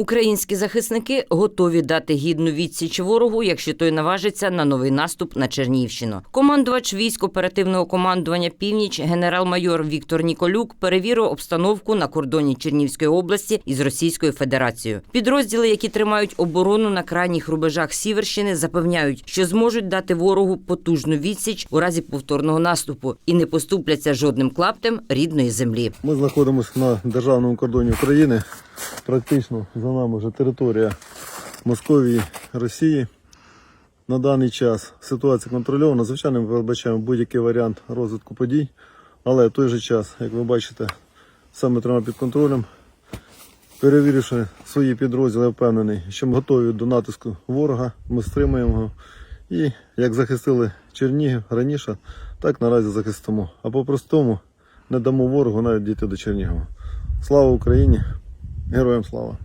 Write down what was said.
Українські захисники готові дати гідну відсіч ворогу, якщо той наважиться на новий наступ на Чернігівщину. Командувач військ оперативного командування Північ генерал-майор Віктор Ніколюк перевірив обстановку на кордоні Чернігівської області із Російською Федерацією. Підрозділи, які тримають оборону на крайніх рубежах Сіверщини, запевняють, що зможуть дати ворогу потужну відсіч у разі повторного наступу і не поступляться жодним клаптем рідної землі. Ми знаходимося на державному кордоні України. Практично за нами вже територія Московії, Росії. На даний час ситуація контрольована. Звичайно, ми передбачаємо будь-який варіант розвитку подій, але в той же час, як ви бачите, саме тримаємо під контролем. Перевіривши свої підрозділи, я впевнений, що ми готові до натиску ворога, ми стримуємо його. І як захистили Чернігів раніше, так наразі захистимо. А по-простому не дамо ворогу навіть дійти до Чернігова. Слава Україні! Героям слава!